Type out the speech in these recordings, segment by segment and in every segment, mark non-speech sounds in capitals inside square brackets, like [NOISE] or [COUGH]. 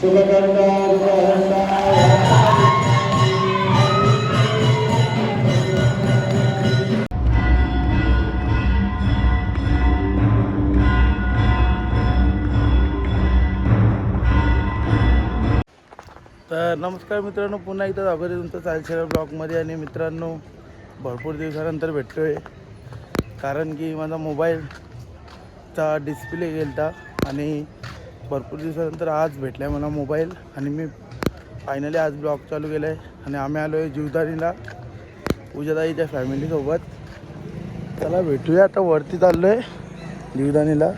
सुखकर्ता तर नमस्कार मित्रांनो पुन्हा एकदा स्वागत तुमचं चालशेरा ब्लॉगमध्ये आणि मित्रांनो भरपूर दिवसानंतर भेटतो आहे कारण की माझा मोबाईल मोबाईलचा डिस्प्ले गेलता आणि भरपूर दिवसानंतर आज भेटला आहे मला मोबाईल आणि मी फायनली आज ब्लॉग चालू केला आहे आणि आम्ही आलो आहे जीवदानीला पूजाताईच्या फॅमिलीसोबत त्याला भेटूया आता वरती चाललो आहे जीवदानीला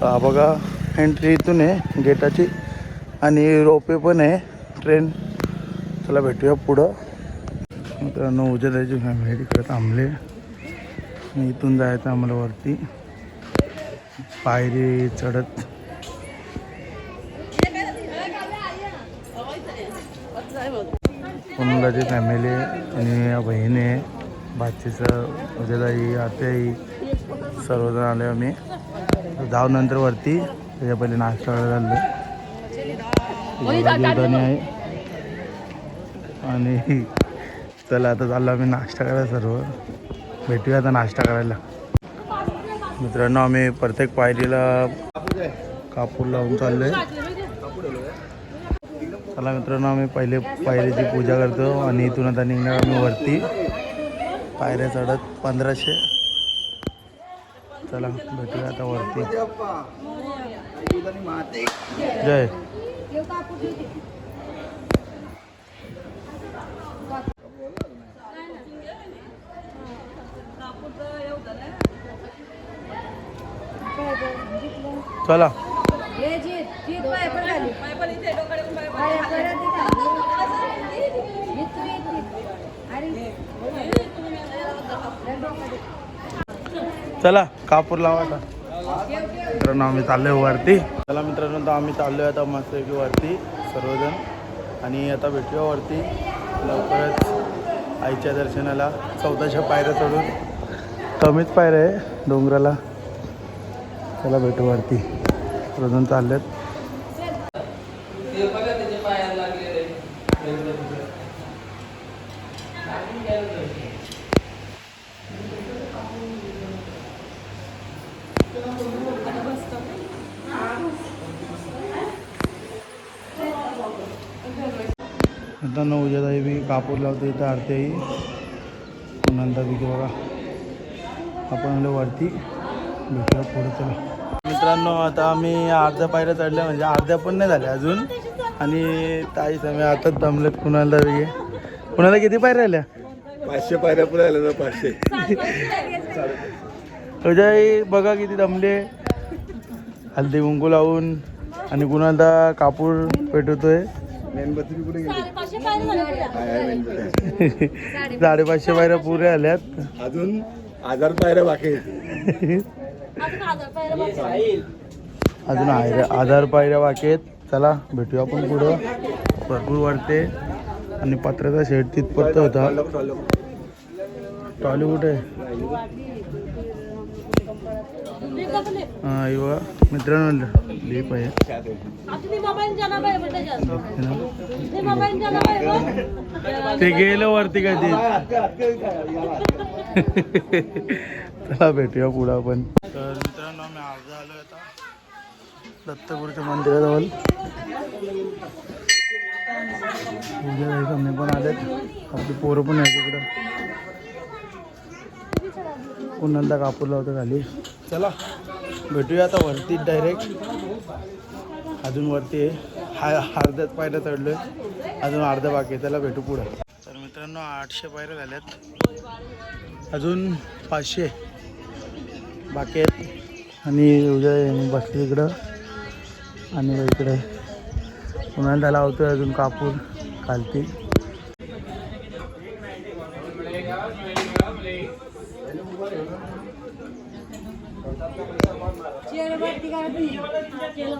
हा बघा एंट्री इथून आहे गेटाची आणि रोपे पण आहे ट्रेन चला भेटूया पुढं. मित्रांनो उजेदाची फॅमिली तिकडे थांबले. इथून जायचं आम्हाला वरती. पायरी चढत. कुंडाची फॅमिली आणि बहीण आहे भाचीचं उजेदाई आत्याई सर्वजण आले आम्ही. जाऊ नंतर वरती. त्याच्या पहिले नाश्ता करायला आहे आणि चला आता चाललो आम्ही नाश्ता करायला सर्व. भेटूया आता नाश्ता करायला. मित्रांनो आम्ही प्रत्येक पायरीला कापूर लावून चाललो आहे चला मित्रांनो आम्ही पहिले पायरीची पूजा करतो आणि इथून आता निघणार आम्ही वरती. पायऱ्या चढत पंधराशे. चला भेटूया आता वरती. जय चला हे जीत जीत पाय पण घाली पाय पण इथे डोक्याकडे पाय परत इथे जीत तू इथे अरे चला कापूर लावा आता. मित्रांनो आम्ही चाललोय वरती. चला मित्रांनो आता आम्ही चाललोय आता मस्तपैकी वरती सर्वजण. आणि आता भेटूया वरती. लवकरच आईच्या दर्शनाला चौदाशे पायऱ्या चढून. कमीच पायऱ्या आहे डोंगराला. चला भेटू वरती रोजून चाललेत. आता उद्यादाई बी कापूर लावतो इथं आरती आई नंतर बी बघा. आपण आलो वरती. भेटूया पुढे चला. मित्रांनो आता आम्ही अर्ध्या पायऱ्या चढल्या म्हणजे अर्ध्या पण नाही झाल्या अजून. आणि ताई समय आताच दमलेत कुणाला वेगळे कुणाला किती पायऱ्या राहिल्या? पाचशे पायऱ्या पुढे आल्या ना पाचशे. अजय बघा किती दमले हल्दी कुंकू लावून. आणि कुणाला कापूर पेटवतोय. मेणबत्ती कुठे गेली? साडेपाचशे पायऱ्या पुऱ्या आल्यात. अजून हजार पायऱ्या बाकी आहेत. [LAUGHS] अजून आहे आधार पायऱ्या वाकेत चला भेटूया आपण पुढं. भरपूर वाढते. आणि पत्र्याचा शेड तिथपर्यंत होता. टॉली कुठे हा युवा मित्रांनो लिप आहे. ते गेलं वरती कधी चला भेटूया पुढं आपण. तर मित्रांनो आम्ही अर्धा आलो आता दत्तगुरूच्या मंदिराजवळ. पूजा पण आलेत. आपली पोरं पण आहे तिकडं पुन्हा कापूर लावतो खाली. चला भेटूया आता वरती डायरेक्ट अजून वरती हा अर्ध्यात पायऱ्या चढलोय. अजून अर्धा बाकी आहे. त्याला भेटू पुढं. तर मित्रांनो आठशे पायऱ्या झाल्यात. अजून पाचशे बाकी आहेत. आणि उद्या बसली इकडं. आणि इकडे पुन्हा त्याला लावतोय अजून कापूर. खालती चेअर वरती काढली एक झालं दोघं सारखं बरोबर चल ये पुढे ये. नाही जेवण झालं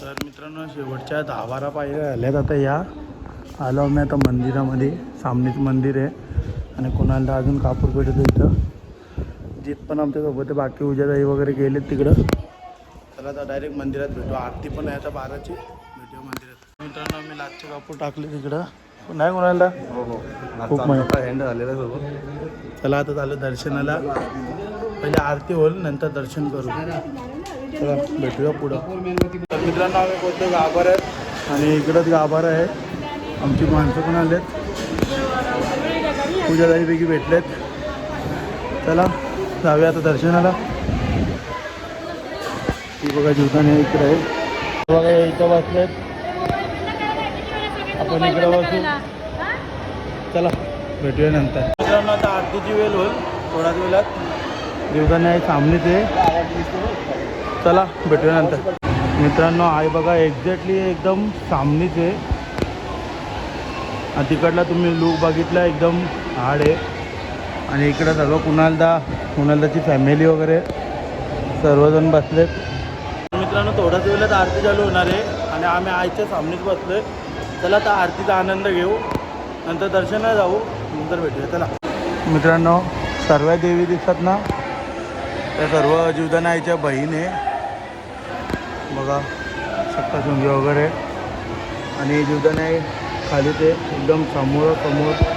तर मित्रांनो शेवटच्या दहा बारा पायऱ्या आल्यात आता या. आलो आम्ही आता मंदिरामध्ये. सामनेच मंदिर आहे. आणि कोणाला अजून कापूर पेटत इथं जीत पण आमच्यासोबत बाकी उद्यादाई वगैरे गेलेत तिकडं. चला आता डायरेक्ट मंदिरात भेटू. आरती पण आहे आता बाराची. भेटूया मंदिरात. मित्रांनो आम्ही लाटचे कापूर टाकले तिकडं. नाही कोणाला? हो हो. खूप हँड झालेला सोबत चला आता झालं दर्शनाला. पहिले आरती होईल नंतर दर्शन करू. चला भेटूया पुढं. तर मित्रांनो आम्ही बोलतो गाभार आहेत आणि इकडंच गाभार आहे. आमची माणसं पण आलेत. पूजादारीपैकी भेटलेत. चला जाऊया आता दर्शनाला. ती बघा जीवताने इकडे आहे. बघा इथं बसलेत. आपण इकडे बसू. चला भेटूया नंतर. मित्रांनो आता आरतीची वेळ होईल थोड्याच वेळात. जीवताने आहे सामने ते. चला भेटूया नंतर. मित्रांनो आहे बघा एक्झॅक्टली एकदम सामनीच आहे आणि तिकडला तुम्ही लूक बघितला एकदम हाड आहे. आणि इकडं सर्व कुणालदा कुणालदाची फॅमिली वगैरे सर्वजण बसलेत. मित्रांनो थोड्याच वेळात आरती चालू होणार आहे आणि आम्ही आईच्या सामनेच बसलोय. चला आता आरतीचा आनंद घेऊ. नंतर दर्शनाला जाऊ. नंतर भेटूया. चला. मित्रांनो सर्व देवी दिसतात ना? त्या सर्व जीवदाना आईच्या बहीण आहे. बघा सप्तशृंगी वगैरे. आणि जीवदाना आई खाली ते एकदम समोर समोर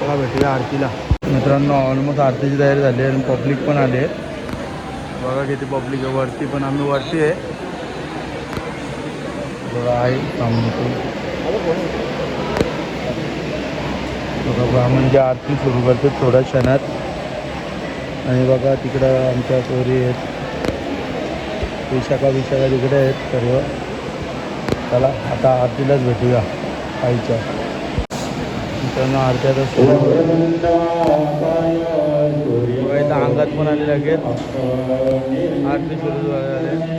चला भेटूया आरतीला. मित्रांनो ऑलमोस्ट आरतीची तयारी झाली आहे आणि पब्लिक पण आली आहे. बघा किती पब्लिक आहे. वरती पण आम्ही वरती आहे. बघा आई सामने बघा म्हणजे आरती सुरू करते थोड्या क्षणात. आणि बघा तिकडं आमच्या चोरी आहेत. विशाखा विशाखा तिकडे आहेत सर्व. चला आता आरतीलाच भेटूया. आईच्या. त्यांना आरती आता अंगात पण आले लगेच. आरती सुरू झाली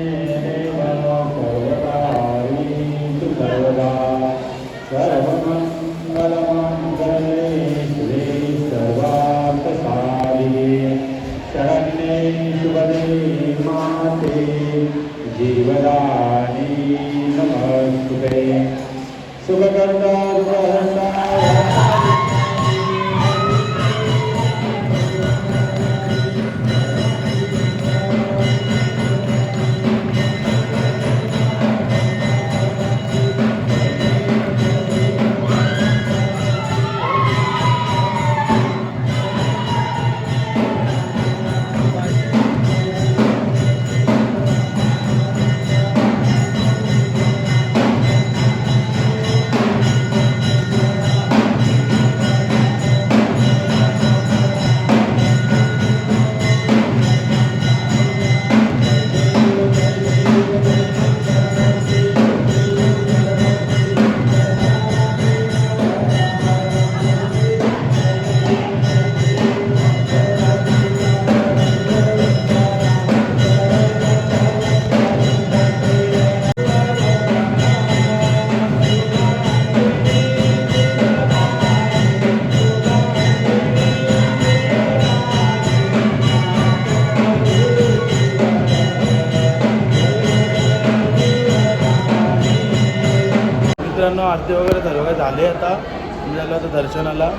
मित्रांनो आरती वगैरे सर्व झाली झाले आता. मी झालं आता दर्शनाला.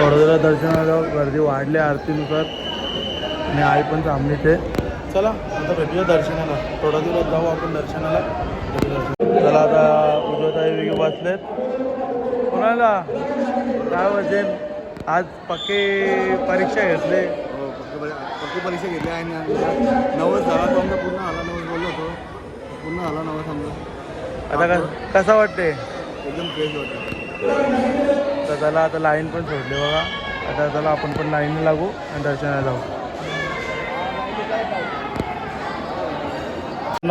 थोडं दर्शनाला गर्दी वाढली आरतीनुसार. आणि आई पण थांबली ते चला आता भेटूया दर्शनाला. थोडा दिवस जाऊ आपण दर्शनाला. चला आता उजवताई वेगळे बसलेत. कोणाला? काय वाजते आज पक्के परीक्षा घेतले. हो पक्की परीक्षा घेतली आणि नवस झाला तो आमचा पूर्ण आला नवस बोललो होतो. पूर्ण आला नवस आमचा. आता कस कसा वाटते एकदम फ्रेश तर त्याला आता लाईन पण सोडली बघा. आता त्याला आपण पण लाईन लागू आणि दर्शनाला जाऊ.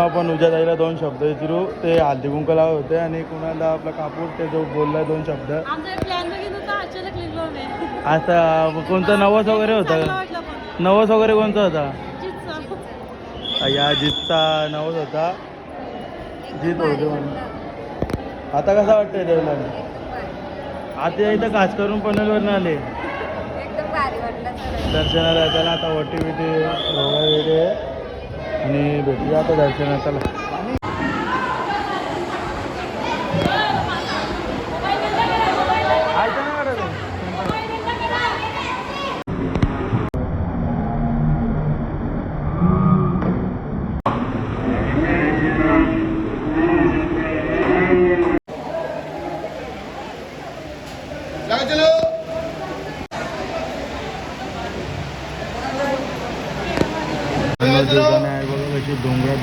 आपण उद्या जायला दोन शब्द विचारू. ते हल्दी कुंकला होते आणि कुणाला आपला कापूर ते जो बोलला दोन शब्द. आमचा प्लॅन बघितलं होता अचानक निघलो आम्ही. आता कोणतं? नवस वगैरे होता नवस वगैरे कोणता होता. या जितचा नवस होता. जीत होते म्हणून आता कसा वाटतंय देवला आता इथं खास करून पनवेलवरून आले. दर्शनाला जाताना आता ओटी बिटी आहे. आणि भेटूया आता दर्शनाला.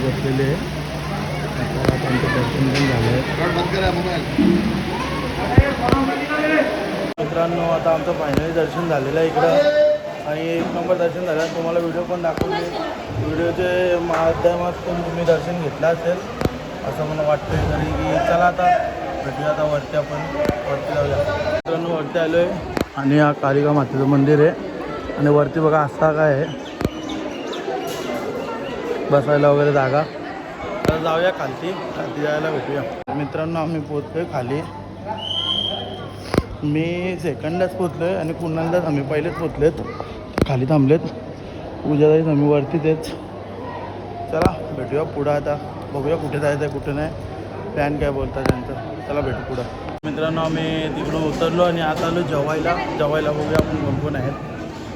बसलेले आहे. आता त्यांचं दर्शन पण झालं आहे मित्रांनो आता आमचं फायनली दर्शन झालेलं आहे इकडं. आणि एक नंबर दर्शन झालं. तुम्हाला व्हिडिओ पण दाखवले व्हिडिओचे माध्यमातून तुम्ही दर्शन घेतलं असेल. असं मला वाटतं तरी की चला आता. भेटूया आता वरती आपण. वरती जाऊया. मित्रांनो वरती आलो आहे आणि हा कालिका मातेचं मंदिर आहे. आणि वरती बघा असा काय आहे. बसायला वगैरे जागा. तर जाऊया खालती. खालती जायला भेटूया. मित्रांनो आम्ही पोचतोय खाली. मी सेकंडलाच पोचलो आहे आणि कुणालाच आम्ही पहिलेच पोचलेत खाली थांबलेत. पूजा आम्ही वरती तेच. चला भेटूया पुढं आता. बघूया कुठे जायचं आहे कुठे नाही. प्लॅन काय बोलतात त्यांचं. चला भेटू पुढं. मित्रांनो आम्ही तिकडून उतरलो आणि आता आलो जेवायला जेवायला बघूया आपण कोण कोण आहेत.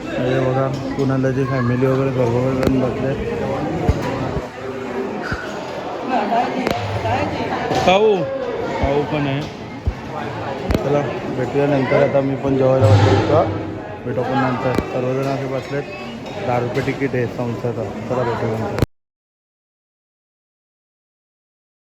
म्हणजे बघा कुणालाची फॅमिली वगैरे सर्वजण बसले पाहू. पाहू पण आहे. चला भेटूया नंतर. आता मी पण जेवायला बसलो भेटू पण नंतर. सर्वजण असे बसलेत. दहा रुपये तिकीट आहे संस्थेचा. चला भेटूया नंतर.